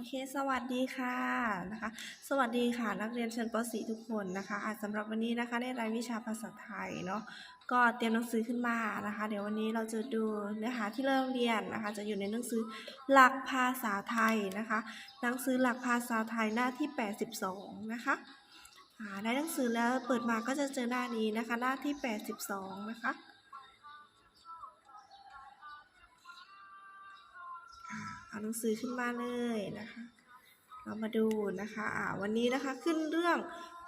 อเค สวัสดีค่ะนะคะ สวัสดีค่ะ นักเรียนชั้นป .4 ทุกคนนะคะะสำหรับวันนี้นะคะในรายวิชาภาษาไทยเนาะก็เตรียมหนังสือขึ้นมานะคะ เดี๋ยววันนี้เราจะดูเนื้อหาที่เราเรียนนะคะ จะอยู่ในหนังสือหลักภาษาไทยนะคะ หนังสือหลักภาษาไทยหน้าที่ 82 นะคะอ่าได้หนังสือแล้วเปิดมาก็จะเจอหน้านี้นะคะ หน้าที่ 82 นะคะ เอาหนังสือขึ้นมาเลยนะคะ เรามาดูนะคะอ่าวันนี้นะคะขึ้นเรื่อง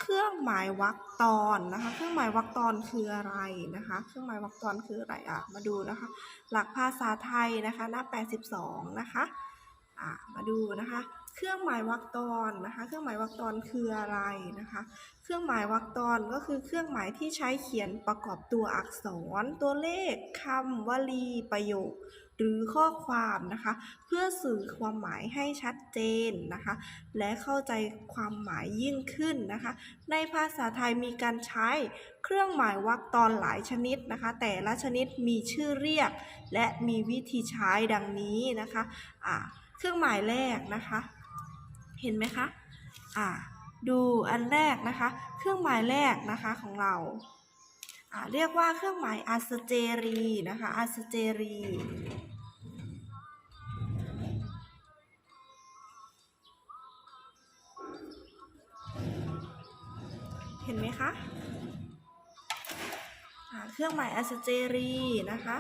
เครื่องหมายวรรคตอนนะคะ เครื่องหมายวรรคตอนคืออะไรนะคะ เครื่องหมายวรรคตอนคืออะไรอะมาดูนะคะ หลักภาษาไทยนะคะหน้า 82 นะคะอ่ามาดูนะคะ เครื่องหมายวรรคตอนนะคะ เครื่องหมายวรรคตอนคืออะไรนะคะ เครื่องหมายวรรคตอนก็คือเครื่องหมายที่ใช้เขียนประกอบตัวอักษร ตัวเลขคำวลีประโยค หรือข้อความนะคะ เพื่อสื่อความหมายให้ชัดเจนนะคะ และเข้าใจความหมายยิ่งขึ้นนะคะ ในภาษาไทยมีการใช้เครื่องหมายวรรคตอนหลายชนิดนะคะ แต่ละชนิดมีชื่อเรียก และมีวิธีใช้ดังนี้นะคะอ่าเครื่องหมายแรกนะคะ เห็นไหมคะอ่าดูอันแรกนะคะ เครื่องหมายแรกนะคะของเราเรียกว่าเครื่องหมายอัสเจรีนะคะอัสเจรี เห็นไหมคะเครื่องหมายอัสเจรีนะคะ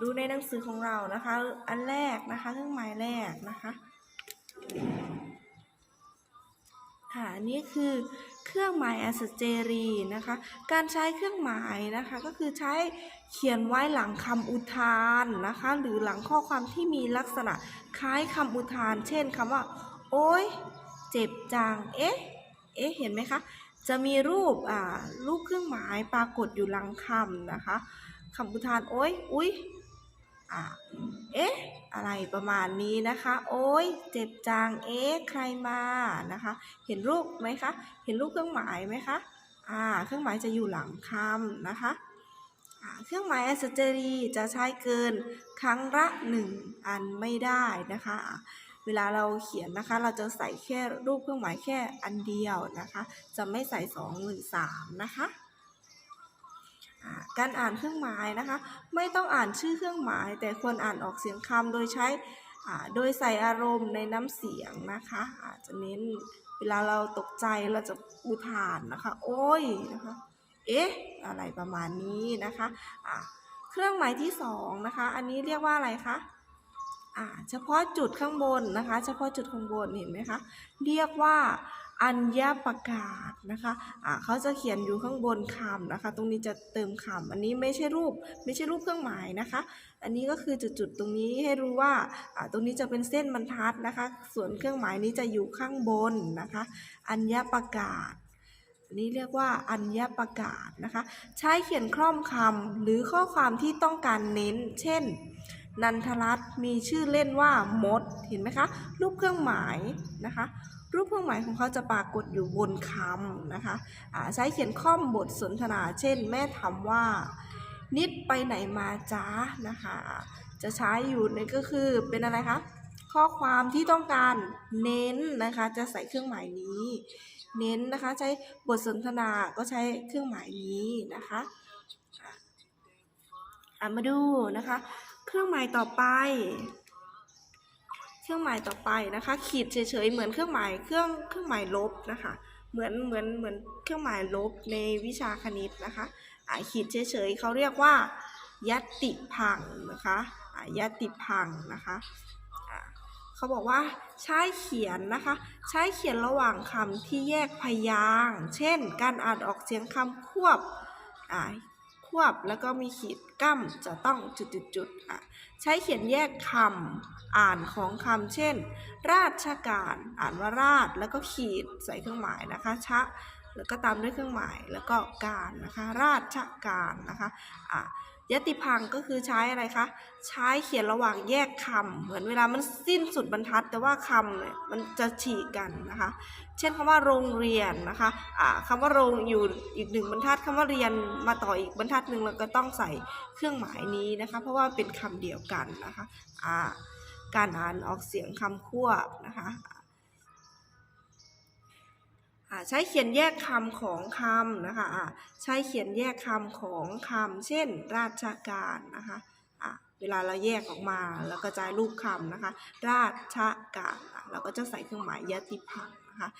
ดูในหนังสือของเรานะคะ อันแรกนะคะ เครื่องหมายแรกนะคะค่ะนนี่คือเครื่องหมายอัสเจรีนะคะ การใช้เครื่องหมายนะคะก็คือใช้เขียนไว้หลังคำอุทานนะคะ หรือหลังข้อความที่มีลักษณะคล้ายคำอุทาน เช่นคำว่า โอ๊ย เจ็บจัง เอ๊ะ เอ๊ะ เห็นไหมคะ จะมีรูปอ่ารูปเครื่องหมายปรากฏอยู่หลังคำนะคะคำอุทานโอ๊ยอุ๊ยอ่าเอ๊ะ อะไรประมาณนี้นะคะ โอ๊ยเจ็บจัง เอ๊ะ ใครมานะคะ เห็นรูปไหมคะ เห็นรูปเครื่องหมายไหมคะอ่าเครื่องหมายจะอยู่หลังคำนะคะเครื่องหมายอัสเจรีจะใช้เกินครั้งละหนึ่งอันไม่ได้นะคะ เวลาเราเขียนนะคะ เราจะใส่แค่รูปเครื่องหมายแค่อันเดียวนะคะ จะไม่ใส่สองหรือสามนะคะการอ่านเครื่องหมายนะคะ ไม่ต้องอ่านชื่อเครื่องหมาย แต่ควรอ่านออกเสียงคำโดยใช้โดยใส่อารมณ์ในน้ำเสียงนะคะอาจจะเน้นเวลาเราตกใจเราจะอุทานนะคะ โอ้ยนะคะเอ๊ะอะไรประมาณนี้นะคะอ่าเครื่องหมายที่สองนะคะ อันนี้เรียกว่าอะไรคะ เฉพาะจุดข้างบนนะคะ เฉพาะจุดข้างบนเห็นไหมคะ เรียกว่าอัญญประกาศนะคะอ่าเขาจะเขียนอยู่ข้างบนคำนะคะ ตรงนี้จะเติมคำอันนี้ไม่ใช่รูปไม่ใช่รูปเครื่องหมายนะคะ อันนี้ก็คือจุดๆตรงนี้ให้รู้ว่าอ่าตรงนี้จะเป็นเส้นบรรทัดนะคะ ส่วนเครื่องหมายนี้จะอยู่ข้างบนนะคะ อัญญประกาศนนี้เรียกว่าอัญญประกาศนะคะ ใช้เขียนคล่อมคำหรือข้อความที่ต้องการเน้น เช่น นันทรัตน์มีชื่อเล่นว่ามด เห็นไหมคะ รูปเครื่องหมายนะคะ รูปเครื่องหมายของเขาจะปรากฏอยู่บนคำนะคะใช้เขียนข้อมบทสนทนา เช่น แม่ถามว่า นิดไปไหนมาจ้านะคะ จะใช้อยู่ในก็คือเป็นอะไรคะ ข้อความที่ต้องการเน้นนะคะ จะใส่เครื่องหมายนี้ เน้นนะคะ ใช้บทสนทนา ก็ใช้เครื่องหมายนี้นะคะะมาดูนะคะ เครื่องหมายต่อไป เครื่องหมายต่อไปนะคะ ขีดเฉยๆเหมือนเครื่องหมายเครื่องเครื่องหมายลบนะคะ เหมือนเหมือนเหมือนเครื่องหมายลบในวิชาคณิตนะคะอ่าขีดเฉยๆเขาเรียกว่า ยัตติพังนะคะอ่ายัตติพังนะคะอ่าเขาบอกว่าใช้เขียนนะคะ ใช้เขียนระหว่างคำที่แยกพยางค์เช่น การอ่านออกเสียงคำควบอ่า วบแล้วก็มีขีดกั้มจะต้องจุดๆๆอะใช้เขียนแยกคำอ่านของคำเช่น ราชการ อ่านว่าราชแล้วก็ขีดใส่เครื่องหมายนะคะชะแล้วก็ตามด้วยเครื่องหมายแล้วก็การนะคะราชการนะคะอะยติพังก็คือใช้อะไรคะใช้เขียนระหว่างแยกคำเหมือนเวลามันสิ้นสุดบรรทัด แต่ว่าคำเนี่ยมันจะฉีกกันนะคะ ช่นคำว่าโรงเรียนนะคะอ่าคำว่าโรงอยู่อีกหนึ่งบรรทัดคำว่าเรียนมาต่ออีกบรรทัดหนึ่งเราก็ต้องใส่เครื่องหมายนี้นะคะ เพราะว่าเป็นคำเดียวกันนะคะอ่าการอ่านออกเสียงคำควบนะคะใช้เขียนแยกคำของคำนะคะใช้เขียนแยกคำของคำเช่น ราชการนะคะเวลาเราแยกออกมาแล้วกระจายรูปคำนะคะ ราชการเราก็จะใส่เครื่องหมายยติพัง นะคะ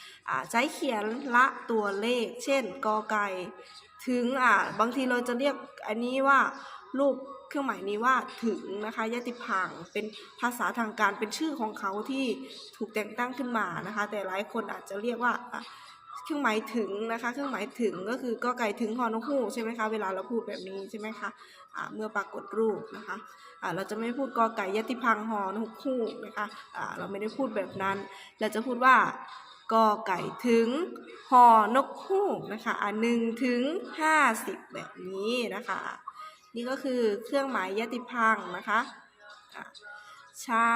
ใช้เขียนละตัวเลข เช่นกอไก่ถึงอ่าบางทีเราจะเรียกอันนี้ว่ารูปเครื่องหมายนี้ว่าถึงนะคะยติพังเป็นภาษาทางการเป็นชื่อของเขาที่ถูกแต่งตั้งขึ้นมานะคะ แต่หลายคนอาจจะเรียกว่าเครื่องหมายถึงนะคะ เครื่องหมายถึงก็คือกอไก่ถึงฮอนกฮูกใช่ไหมคะเวลาเราพูดแบบนี้ใช่ไหมคะอ่าเมื่อปรากฏรูปนะคะอ่าเราจะไม่พูดกอไก่ยติพังฮอนกฮูกนะคะอ่าเราไม่ได้พูดแบบนั้น เราจะพูดว่า กอไก่ถึงหอนกฮูกนะคะอะหนึ่งถึงห้าสิบแบบนี้นะคะ นี่ก็คือเครื่องหมายยติพังนะคะใช้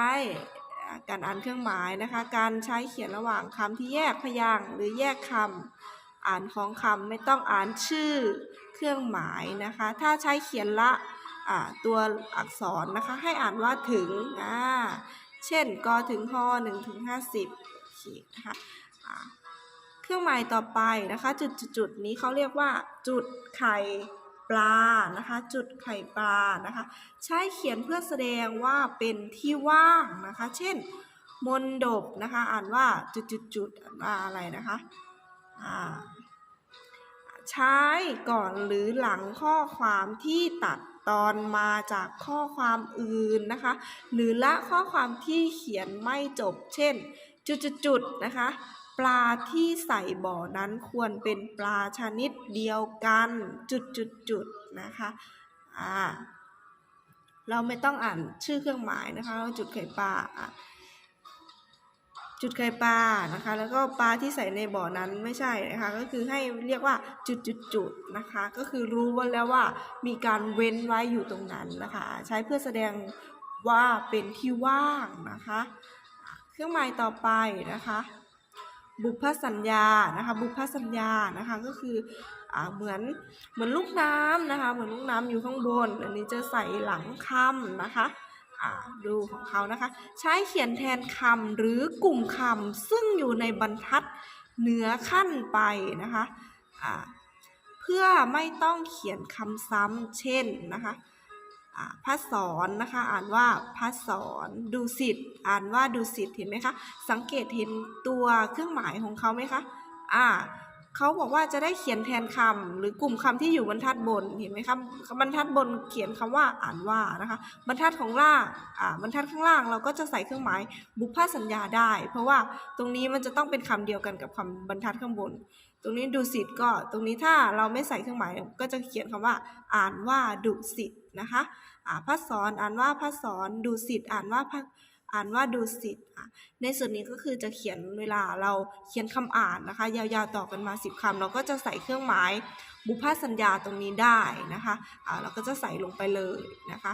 การอ่านเครื่องหมายนะคะ การใช้เขียนระหว่างคำที่แยกพยางค์หรือแยกคำอ่านของคำไม่ต้องอ่านชื่อเครื่องหมายนะคะ ถ้าใช้เขียนละตัวอักษรนะคะ ให้อ่านว่าถึงอ่าเช่นกอถึงฮอหนึ่งถึงห้าสิบโอเค นะคะเครื่องหมายต่อไปนะคะจุดจุดจุดนี้เขาเรียกว่า จุดไข่ปลานะคะจุดไข่ปลานะคะ ใช้เขียนเพื่อแสดงว่าเป็นที่ว่างนะคะ เช่น มนดบนะคะอ่านว่าจุดจุดจุดอ่านว่าอะไรนะคะอ่าใช้ก่อนหรือหลังข้อความที่ตัดตอนมาจากข้อความอื่นนะคะ หรือละข้อความที่เขียนไม่จบ เช่น จุดๆๆนะคะ ปลาที่ใส่บ่อนั้นควรเป็นปลาชนิดเดียวกันจุดๆๆนะคะอ่าเราไม่ต้องอ่านชื่อเครื่องหมายนะคะเราจุดไข่ปลาจุดไข่ปลานะคะ แล้วก็ปลาที่ใส่ในบ่อนั้นไม่ใช่นะคะก็คือให้เรียกว่าจุดๆๆนะคะ ก็คือรู้ว่าแล้วว่ามีการเว้นไว้อยู่ตรงนั้นนะคะ ใช้เพื่อแสดงว่าเป็นที่ว่างนะคะ เครื่องหมายต่อไปนะคะ บุพสัญญานะคะบุพสัญญานะคะก็คืออ่าเหมือนเหมือนลูกน้ำนะคะเหมือนลูกน้ำอยู่ข้างบน อันนี้จะใส่หลังคำนะคะอ่าดูของเขานะคะ ใช้เขียนแทนคำหรือกลุ่มคำซึ่งอยู่ในบรรทัดเหนือขั้นไปนะคะอ่าเพื่อไม่ต้องเขียนคำซ้ำเช่นนะคะ พระสอนนะคะ อ่านว่าพระสอนดูสิทธ์อ่านว่าดูสิทธ์เห็นไหมคะ สังเกตเห็นตัวเครื่องหมายของเขาไหมคะ อ่า เขาบอกว่าจะได้เขียนแทนคำหรือกลุ่มคำที่อยู่บรรทัดบนเห็นไหมคะบรรทัดบนเขียนคำว่าอ่านว่านะคะบรรทัดของล่างอ่าบรรทัดข้างล่างเราก็จะใส่เครื่องหมายบุพสัญญาได้ เพราะว่าตรงนี้มันจะต้องเป็นคำเดียวกันกับคำบรรทัดข้างบน ตรงนี้ดูสิทธ์ก็ตรงนี้ถ้าเราไม่ใส่เครื่องหมายก็จะเขียนคำว่า อ่านว่าดุสิตนะคะอ่าพระสอนอ่านว่าพระสอนดูสิทธ์อ่านว่าพระ อ่านว่าดูสิทธิ์อะในส่วนนี้ก็คือจะเขียนเวลาเราเขียนคำอ่านนะคะ ยาวๆต่อกันมา 10คำเราก็จะใส่เครื่องหมายบุพสัญญาตรงนี้ได้นะคะอ่าเราก็จะใส่ลงไปเลยนะคะ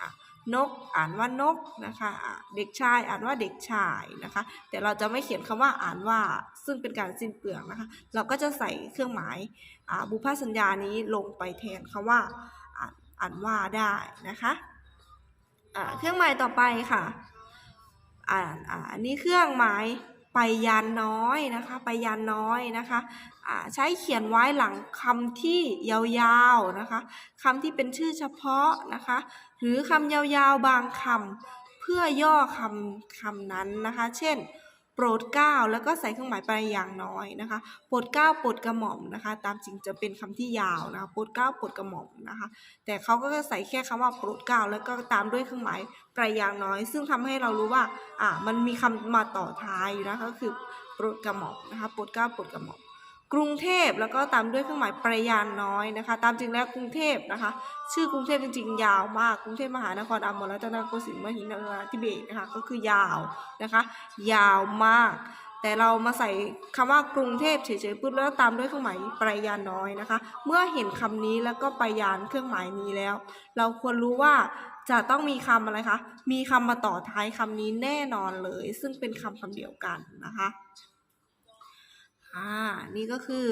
อะนกอ่านว่านกนะคะะเด็กชายอ่านว่าเด็กชายนะคะ แต่เราจะไม่เขียนคำว่าอ่านว่าซึ่งเป็นการสิ้นเปลืองนะคะ เราก็จะใส่เครื่องหมายบุพสัญญานี้ลงไปแทนคำว่าอ่านอ่านว่าได้นะคะอ่าเครื่องหมายต่อไปค่ะ อ่าอ่าอันนี้เครื่องหมายไปยานน้อยนะคะไปยานน้อยนะคะใช้เขียนไว้หลังคำที่ยาวๆนะคะคำที่เป็นชื่อเฉพาะนะคะหรือคำยาวๆบางคำเพื่อย่อคำคำนั้นนะคะ เช่น ปรดเกล้าแล้วก็ใส่เครื่องหมายไปอย่างน้อยนะคะ โปรดเกล้าโปรดกระหม่อมนะคะ ตามจริงจะเป็นคำที่ยาวนะคะ โปรดเกล้าโปรดกระหม่อมนะคะ แต่เขาก็จะใส่แค่คำว่าโปรดเกล้าแล้วก็ตามด้วยเครื่องหมายปลายอย่างน้อย ซึ่งทำให้เรารู้ว่า อ่า มันมีคำมาต่อท้ายอยู่นะคะก็คือโปรดกระหม่อมนะคะ โปรดเกล้าโปรดกระหม่อม กรุงเทพแล้วก็ตามด้วยเครื่องหมายปลายางน้อยนะคะ ตามจริงแล้วกรุงเทพนะคะ ชื่อกรุงเทพจริงๆ ยาวมากกรุงเทพมหานครอมรรัตนโกสินทร์มหินราธิเบศนะคะก็คือยาวนะคะ ยาวมาก แต่เรามาใส่คำว่ากรุงเทพเฉยๆปุ๊บแล้วตามด้วยเครื่องหมายปรายานน้อยนะคะ เมื่อเห็นคำนี้แล้วก็ปรายานเครื่องหมายนี้แล้ว เราควรรู้ว่าจะต้องมีคำอะไรคะมีคำมาต่อท้ายคำนี้แน่นอนเลย ซึ่งเป็นคำคำเดียวกันนะคะ อ่า นี่ก็คือ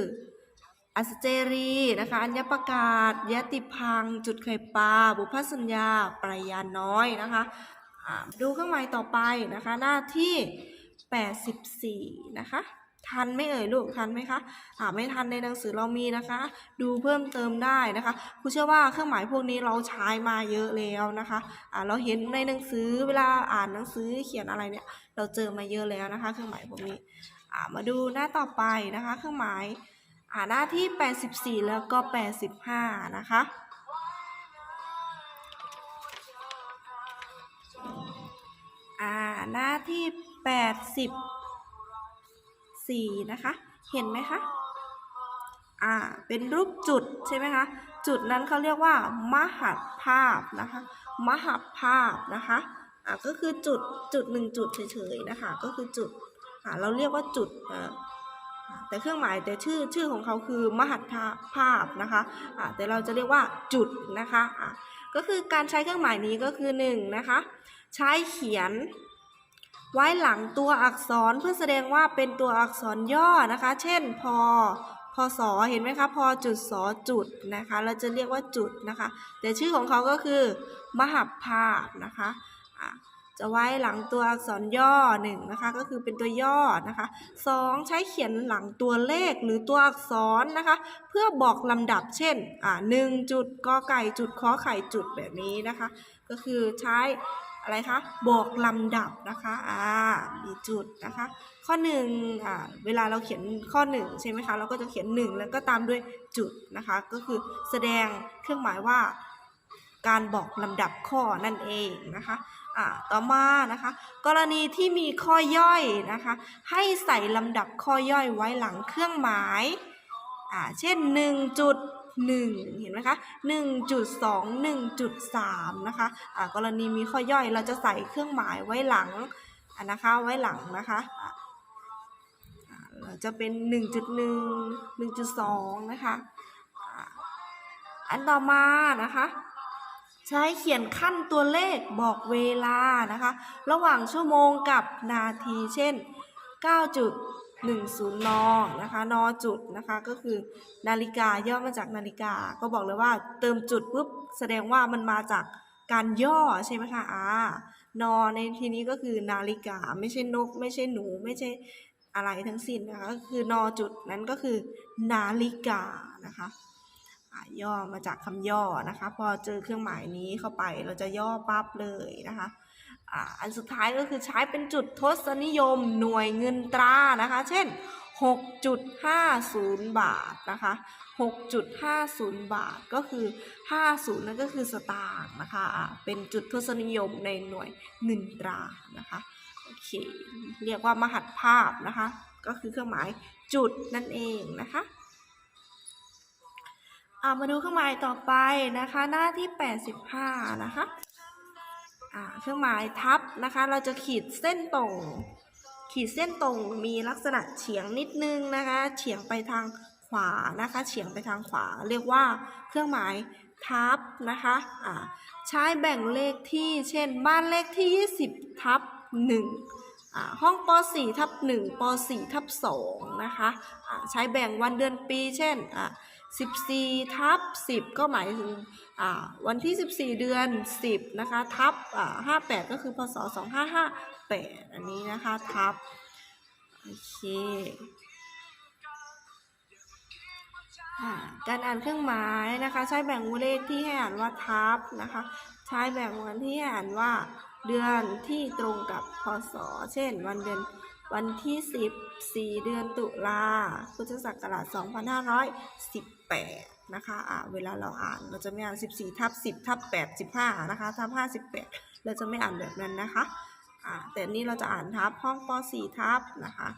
อัสเจรีนะคะ อัญญประกาศยติพัง จุดไข่ปลา บุพสัญญา ปรายานน้อยนะคะอ่าดูเครื่องหมายต่อไปนะคะ หน้าที่ 84 นะคะ ทันไม่เอ่ยลูกทันไหมคะอ่าไม่ทันในหนังสือเรามีนะคะ ดูเพิ่มเติมได้นะคะครูเชื่อว่าเครื่องหมายพวกนี้เราใช้มาเยอะแล้วนะคะอ่าเราเห็นในหนังสือเวลาอ่านหนังสือเขียนอะไรเนี่ย เราเจอมาเยอะแล้วนะคะ เครื่องหมายพวกนี้ มาดูหน้าต่อไปนะคะเครื่องหมายาหน้าที่ 84 แล้วก็ 85 นะคะอ่าหน้าที่ 84 นะคะ เห็นไหมคะอ่าเป็นรูปจุดใช่ไหมคะ จุดนั้นเขาเรียกว่า มหัภาพนะคะ มหัภาพนะคะอ่าก็คือจุดจุดหนึ่งจุดเฉยๆนะคะ ก็คือจุด อ่าเราเรียกว่าจุดแต่เครื่องหมายแต่ชื่อชื่อของเขาคือมหัตถภาพนะคะแต่เราจะเรียกว่าจุดนะคะก็คือการใช้เครื่องหมายนี้ก็คือ1นะคะใช้เขียนไว้หลังตัวอักษรเพื่อแสดงว่าเป็นตัวอักษรย่อนะคะ เช่นพอพอสอเห็นไหมคะพอจุดสอจุดนะคะ เราจะเรียกว่าจุดนะคะ แต่ชื่อของเขาก็คือ มหับภาพนะคะ จะไว้หลังตัวอักษรย่อหนึ่งนะคะก็คือเป็นตัวย่อนะคะสองใช้เขียนหลังตัวเลขหรือตัวอักษรนะคะ เพื่อบอกลำดับเช่นอ่าหนึ่งจุดกอไก่จุดขอไข่จุดแบบนี้นะคะ ก็คือใช้อะไรคะบอกลำดับนะคะอ่ามีจุดนะคะ ข้อหนึ่งอ่าเวลาเราเขียนข้อหนึ่งใช่ไหมคะ เราก็จะเขียนหนึ่งแล้วก็ตามด้วยจุดนะคะ ก็คือแสดงเครื่องหมายว่า การบอกลำดับข้อนั่นเองนะคะอ่าต่อมานะคะ กรณีที่มีข้อย่อยนะคะ ให้ใส่ลำดับข้อย่อยไว้หลังเครื่องหมายอ่าเช่น 1 จุด1เห็นไหมคะ1.2 1.3นะคะอ่ากรณีมีข้อย่อยเราจะใส่เครื่องหมายไว้หลังอ่านะคะไว้หลังนะคะอ่าอ่าเราจะเป็น 1.1 1.2 นะคะ อันต่อมานะคะ ใช้เขียนขั้นตัวเลขบอกเวลานะคะ ระหว่างชั่วโมงกับนาทีเช่น 9.10 น นะคะ นจุดนะคะ ก็คือนาฬิกาย่อมาจากนาฬิกา ก็บอกเลยว่าเติมจุดปุ๊บแสดงว่ามันมาจากการย่อใช่ไหมคะอ่านอในทีนี้ก็คือนาฬิกาไม่ใช่นก ไม่ใช่หนู ไม่ใช่อะไรทั้งสิ้นนะคะ ก็คือนอจุดนั้นก็คือนาฬิกานะคะอะ ย่อมาจากคำย่อนะคะ พอเจอเครื่องหมายนี้เข้าไปเราจะย่อปั๊บเลยนะคะอันสุดท้ายก็คือใช้เป็นจุดทศนิยมหน่วยเงินตรานะคะ เช่น 6.50 บาทนะคะ 6.50 บาทก็คือ 50 นั่นก็คือสตางค์นะคะอะเป็นจุดทศนิยมในหน่วยเงินตรานะคะ โอเค เรียกว่ามหัดภาพนะคะ ก็คือเครื่องหมายจุดนั่นเองนะคะ อ่ามาดูเครื่องหมายต่อไปนะคะ หน้าที่ 85 นะคะอ่าเครื่องหมายทับนะคะ เราจะขีดเส้นตรง ขีดเส้นตรงมีลักษณะเฉียงนิดนึงนะคะ เฉียงไปทางขวานะคะ เฉียงไปทางขวา เรียกว่าเครื่องหมายทับนะคะอ่าใช้แบ่งเลขที่เช่น บ้านเลขที่ 20 ทับ1อ่าห้องป .4 ทับ1ป .4 ทับ2นะคะอ่าใช้แบ่งวันเดือนปี เช่นอ่า 14 ทับ 10 ก็หมายถึงอ่าวันที่ 14 เดือน 10 นะคะ ทับอ่า58 ก็คือพศ 2558 อันนี้นะคะ ทับ โอเคอการอ่านเครื่องหมายนะคะ ใช้แบ่งเลขที่ให้อ่านว่าทับนะคะ ใช้แบ่งวันที่ให้อ่านว่าเดือนที่ตรงกับพศ เช่น วันเดือนวันที่10 4เดือนตุลาพุทธศักราช 2518นะคะอ่าเวลาเราอ่านเราจะไม่อ่าน 14 ทับ 10 ทับ 8 15 นะคะ ทับ 58 เราจะไม่อ่านแบบนั้นนะคะอ่าแต่นี่เราจะอ่านทับห้องป .4 ทับนะคะ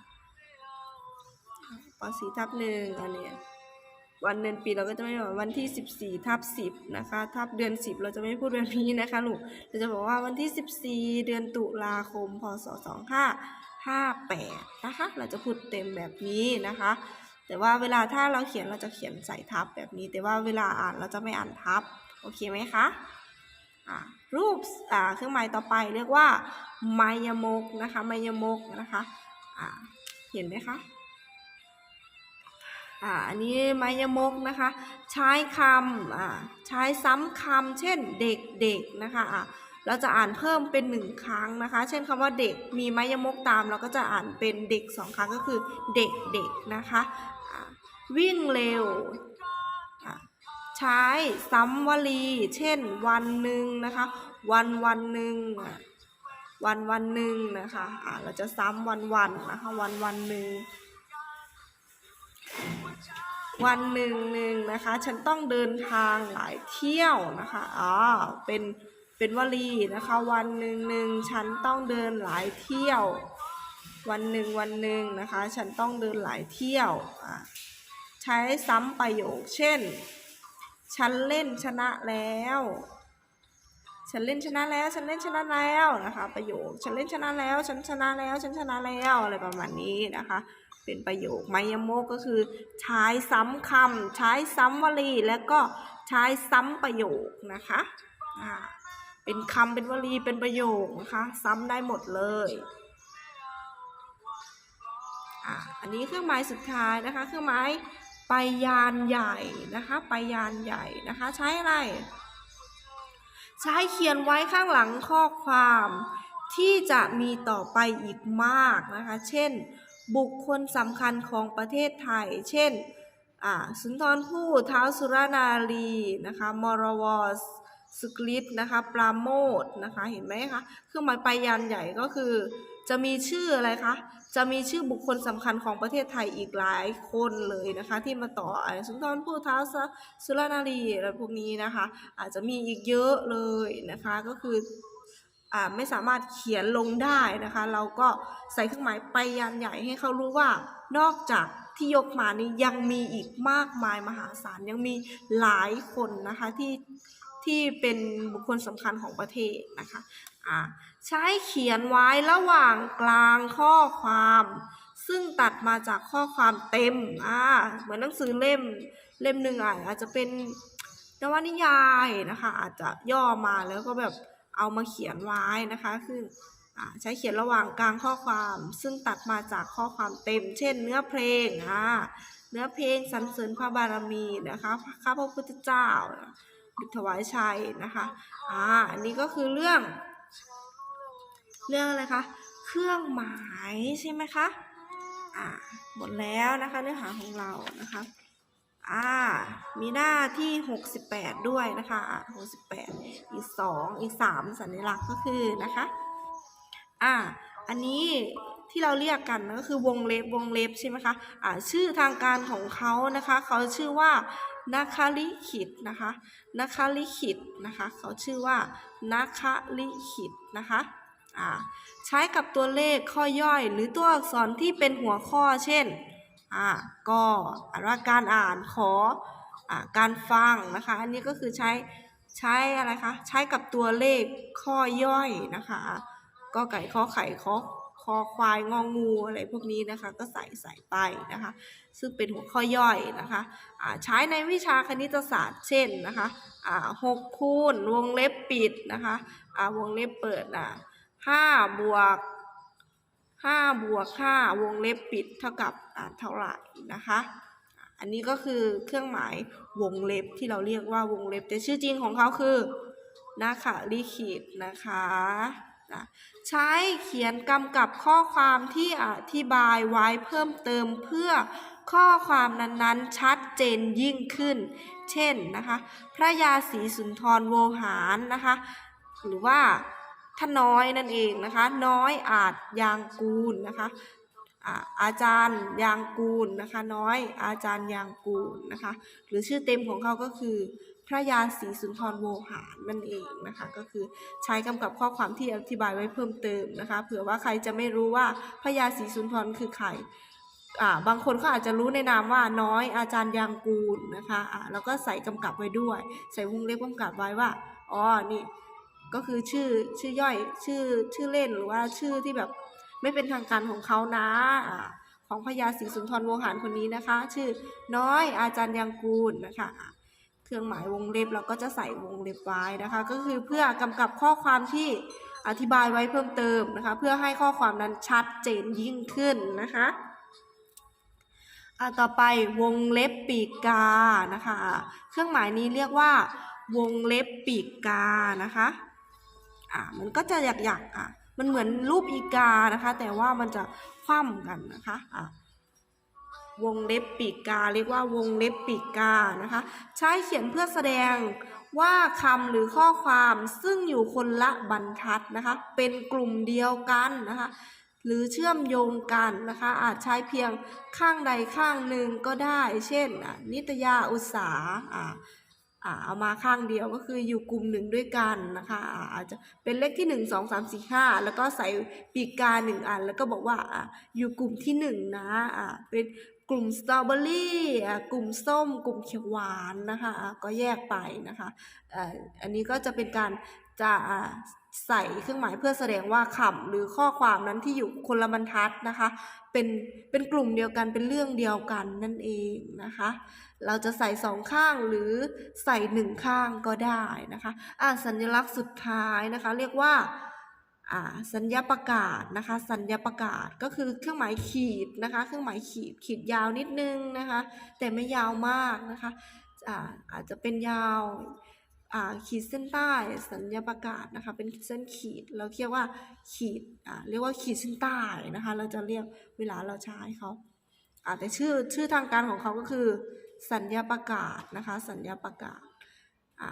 ป .4 ทับหนึ่งอันเนี้วันเดือนปีเราก็จะไม่บอกวันที่ 14ทับ10นะคะทับเดือน 10 เราจะไม่พูดแบบนี้นะคะลูกเราจะบอกว่าวันที่ 14 เดือนตุลาคม พศ2558นะคะ เราจะพูดเต็มแบบนี้นะคะ แต่ว่าเวลาถ้าเราเขียนเราจะเขียนใส่ทับแบบนี้ แต่ว่าเวลาอ่านเราจะไม่อ่านทับ โอเคไหมคะรูปเครื่องหมายต่อไปเรียกว่ามายมกนะคะมายมกนะคะเห็นไหมคะอันนี้มายมกนะคะ ใช้คำใช้ซ้ำคำเช่นเด็กเด็กนะคะเราจะอ่านเพิ่มเป็นหนึ่งครั้งนะคะ เช่นคำว่าเด็กมีมายมกตาม เราก็จะอ่านเป็นเด็กสองครั้งก็คือเด็กเด็กนะคะ วิ่งเร็ว ใช้ซ้ำวลี เช่น วันหนึ่งนะคะ วันวันหนึ่งวันวันหนึ่งนะคะอ่าเราจะซ้ำวันวันนะคะ วันวันหนึ่งวันหนึ่งหนึ่งนะคะ ฉันต้องเดินทางหลายเที่ยวนะคะอ๋อเป็นเป็นวลีนะคะ วันหนึ่งหนึ่งฉันต้องเดินหลายเที่ยว วันหนึ่งวันหนึ่งนะคะ ฉันต้องเดินหลายเที่ยวอะ ใช้ซ้ำประโยค เช่น ฉันเล่นชนะแล้ว ฉันเล่นชนะแล้ว ฉันเล่นชนะแล้วนะคะ ประโยค ฉันเล่นชนะแล้ว ฉันชนะแล้ว ฉันชนะแล้วอะไรประมาณนี้นะคะ เป็นประโยคไมยโมกก็คือ ใช้ซ้ำคำใช้ซ้ำวลีแล้วก็ใช้ซ้ำประโยคนะคะอ่าเป็นคำเป็นวลีเป็นประโยคนะคะ ซ้ำได้หมดเลยอ่าอันนี้เครื่องหมายสุดท้ายนะคะ เครื่องหมาย ไปยานใหญ่นะคะไปยานใหญ่นะคะ ใช้อะไร ใช้เขียนไว้ข้างหลังข้อความที่จะมีต่อไปอีกมากนะคะ เช่น บุคคลสำคัญของประเทศไทย เช่นอ่าสุนทรภู่ท้าวสุรนารีนะคะมรวสสุกฤตนะคะปราโมทนะคะเห็นไหมคะเครื่องหมายไปยานใหญ่ก็คือ จะมีชื่ออะไรคะ จะมีชื่อบุคคลสำคัญของประเทศไทยอีกหลายคนเลยนะคะ ที่มาต่ออ่าสุนทรภู่ท้าวสุรนารีอะไรพวกนี้นะคะ อาจจะมีอีกเยอะเลยนะคะก็คืออ่าไม่สามารถเขียนลงได้นะคะ เราก็ใส่เครื่องหมายไปยันใหญ่ให้เขารู้ว่านอกจากที่ยกมานี้ยังมีอีกมากมายมหาศาลยังมีหลายคนนะคะที่ ที่เป็นบุคคลสำคัญของประเทศนะคะใช้เขียนไว้ระหว่างกลางข้อความ ซึ่งตัดมาจากข้อความเต็มเหมือนหนังสือเล่มเล่มหนึ่งอะอาจจะเป็นนวนิยายนะคะอาจจะย่อมาแล้วก็แบบเอามาเขียนไว้นะคะคืออใช้เขียนระหว่างกลางข้อความ ซึ่งตัดมาจากข้อความเต็ม เช่น เนื้อเพลงเนื้อเพลงสรรเสริญพระบารมีนะคะข้าพระพุทธเจ้า ถวายชัยนะคะอ่าอันนี้ก็คือเรื่อง เรื่องอะไรคะเครื่องหมายใช่ไหมคะอ่าหมดแล้วนะคะเนื้อหาของเรานะคะอ่ามีหน้าที่ 68 ด้วยนะคะ68 อีก 2 อีก 3 สัญลักษณ์ก็คือนะคะอ่าอันนี้ที่เราเรียกกันก็คือวงเล็บวงเล็บใช่ไหมคะอ่าชื่อทางการของเขานะคะ เขาชื่อว่า นาคาลิขิตนะคะนาคาลิขิตนะคะเขาชื่อว่านาคาลิขิตนะคะใช้กับตัวเลขข้อย่อยหรือตัวอักษรที่เป็นหัวข้อเช่นก็อ่านว่าการอ่านขออการฟังนะคะอันนี้ก็คือใช้ใช้อะไรคะใช้กับตัวเลขข้อย่อยนะคะอะก็ไก่ข้อไข่ข้อ คอควายงองูอะไรพวกนี้นะคะ ก็ใส่ใส่ไปนะคะ ซึ่งเป็นหัวข้อย่อยนะคะใช้ในวิชาคณิตศาสตร์เช่นนะคะหกคูณวงเล็บปิดนะคะอ่าวงเล็บเปิดอะห้าบวกห้าบวกห้าวงเล็บปิดเท่ากับเท่าไหร่นะคะอะอันนี้ก็คือเครื่องหมายวงเล็บที่เราเรียกว่าวงเล็บ แต่ชื่อจริงของเขาคือนาคาลิขิตนะคะ นะใช้เขียนกำกับข้อความที่อธิบายไว้เพิ่มเติมเพื่อข้อความนั้นๆ ชัดเจนยิ่งขึ้น เช่นนะคะ พระยาศรีสุนทรโวหารนะคะ หรือว่าท่านน้อยนั่นเองนะคะ น้อยอาจยางกูลนะคะอาอาจารย์ยางกูลนะคะ น้อยอาจารย์ยางกูลนะคะ หรือชื่อเต็มของเขาก็คือ พระยาศรีสุนทรโวหารนั่นเองนะคะ ก็คือใช้กำกับข้อความที่อธิบายไว้เพิ่มเติมนะคะ เผื่อว่าใครจะไม่รู้ว่าพระยาศรีสุนทรคือใครอ่าบางคนเขาอาจจะรู้ในนามว่าน้อยอาจารย์ยางกูลนะคะอ่าแล้วก็ใส่กำกับไว้ด้วย ใส่วงเล็บกำกับไว้ว่าอ๋อนี่ก็คือชื่อชื่อย่อยชื่อชื่อเล่นหรือว่าชื่อที่แบบไม่เป็นทางการของเขานะอ่าของพญาศรีสุนทรโวหารคนนี้นะคะ ชื่อน้อยอาจารย์ยางกูลนะคะ เครื่องหมายวงเล็บเราก็จะใส่วงเล็บไว้นะคะ ก็คือเพื่อกำกับข้อความที่อธิบายไว้เพิ่มเติมนะคะ เพื่อให้ข้อความนั้นชัดเจนยิ่งขึ้นนะคะอะต่อไปวงเล็บปีกกานะคะ เครื่องหมายนี้เรียกว่า วงเล็บปีกกานะคะอะมันก็จะหยักๆอะมันเหมือนรูปอีกานะคะ แต่ว่ามันจะคว่ำกันนะคะอะ วงเล็บปีกกา เรียกว่าวงเล็บปีกกานะคะ ใช้เขียนเพื่อแสดงว่าคำหรือข้อความซึ่งอยู่คนละบรรทัดนะคะ เป็นกลุ่มเดียวกันนะคะ หรือเชื่อมโยงกันนะคะ อาจใช้เพียงข้างใดข้างหนึ่งก็ได้ เช่น นิตยาอุตสาอ่าอ่าเอามาข้างเดียวก็คืออยู่กลุ่มหนึ่งด้วยกันนะคะอาอาจจะเป็นเลขที่หนึ่งสองสามสี่ห้าแล้วก็ใส่ปีกกาหนึ่งอัน แล้วก็บอกว่าอ่าอยู่กลุ่มที่หนึ่งนะอ่าเป็น กลุ่มสตรอเบอรี่กลุ่มส้ม กลุ่มเขียวหวานนะคะก็แยกไปนะคะอันนี้ก็จะเป็นการจะใส่เครื่องหมายเพื่อแสดงว่าคำหรือข้อความนั้นที่อยู่คนละบรรทัดนะคะ เป็นเป็นกลุ่มเดียวกันเป็นเรื่องเดียวกันนั่นเองนะคะ เราจะใส่สองข้างหรือใส่หนึ่งข้างก็ได้นะคะอ่าสัญลักษณ์สุดท้ายนะคะ เรียกว่า สัญญาประกาศนะคะ สัญญาประกาศก็คือเครื่องหมายขีดนะคะ เครื่องหมายขีดขีดยาวนิดนึงนะคะ แต่ไม่ยาวมากนะคะอ่าอาจจะเป็นยาวอ่าขีดเส้นใต้สัญญาประกาศนะคะ เป็นเส้นขีดเราเรียกว่าขีดอ่าเรียกว่าขีดเส้นใต้นะคะ เราจะเรียกเวลาเราใช้เขาอ่าแต่ชื่อชื่อทางการของเขาก็คือ สัญญาประกาศนะคะ สัญญาประกาศอ่า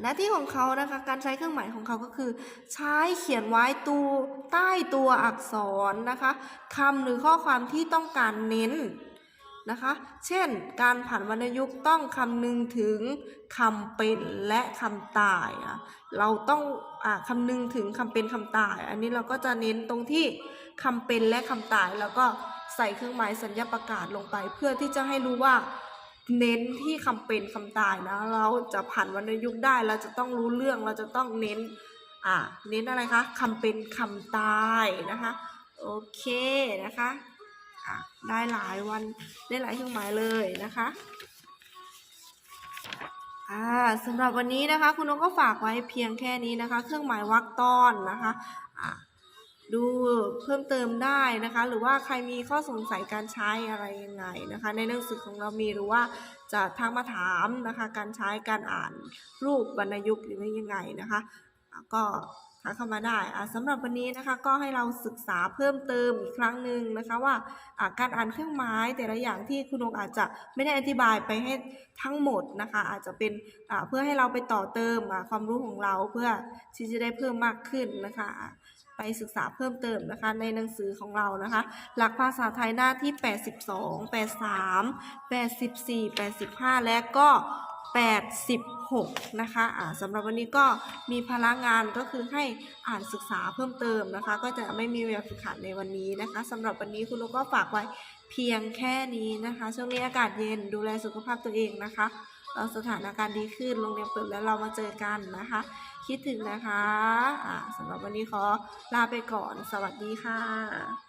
หน้าที่ของเขานะคะการใช้เครื่องหมายของเขาก็คือ ใช้เขียนไว้ตัวใต้ตัวอักษรนะคะคำหรือข้อความที่ต้องการเน้นนะคะ เช่น การผันวรรณยุกต์ต้องคำนึงถึงคำเป็นและคำตายอะเราต้องอคำนึงถึงคำเป็นคำตาย อันนี้เราก็จะเน้นตรงที่คำเป็นและคำตาย แล้วก็ใส่เครื่องหมายสัญญาประกาศลงไป เพื่อที่จะให้รู้ว่า เน้นที่คำเป็นคำตายนะ เราจะผันวรรณยุกต์ได้ เราจะต้องรู้เรื่อง เราจะต้องเน้น อ่า เน้นอะไรคะคำเป็นคำตายนะคะ โอเคนะคะ อะได้หลายวัน ได้หลายเครื่องหมายเลยนะคะ อ่าสำหรับวันนี้นะคะ คุณนกก็ฝากไว้เพียงแค่นี้นะคะ เครื่องหมายวรรคตอนนะคะ ดูเพิ่มเติมได้นะคะ หรือว่าใครมีข้อสงสัยการใช้อะไรยังไงนะคะ ในหนังสือของเรามีหรือว่าจะทักมาถามนะคะ การใช้การอ่านรูปวรรณยุกต์หรือว่ายังไงนะคะ ก็ทักเข้ามาได้สำหรับวันนี้นะคะก็ให้เราศึกษาเพิ่มเติมอีกครั้งหนึ่งนะคะว่าการอ่านเครื่องหมายแต่ละอย่างที่คุณนกอาจจะไม่ได้อธิบายไปให้ทั้งหมดนะคะ อาจจะเป็นเพื่อให้เราไปต่อเติมความรู้ของเราเพื่อที่จะได้เพิ่มมากขึ้นนะคะ ไปศึกษาเพิ่มเติมนะคะ ในหนังสือของเรานะคะ หลักภาษาไทยหน้าที่ 82 83 84 85 และก็86 นะคะอ่าสำหรับวันนี้ก็มีพลังงานก็คือให้อ่านศึกษาเพิ่มเติมนะคะ ก็จะไม่มีเวลาฝึกหัดในวันนี้นะคะสำหรับวันนี้คุณลูกก็ฝากไว้เพียงแค่นี้นะคะ ช่วงนี้อากาศเย็นดูแลสุขภาพตัวเองนะคะเราสถานการณ์ดีขึ้นโรงเรียนเปิดแล้วเรามาเจอกันนะคะ คิดถึงนะคะะสำหรับวันนี้ขอลาไปก่อน สวัสดีค่ะ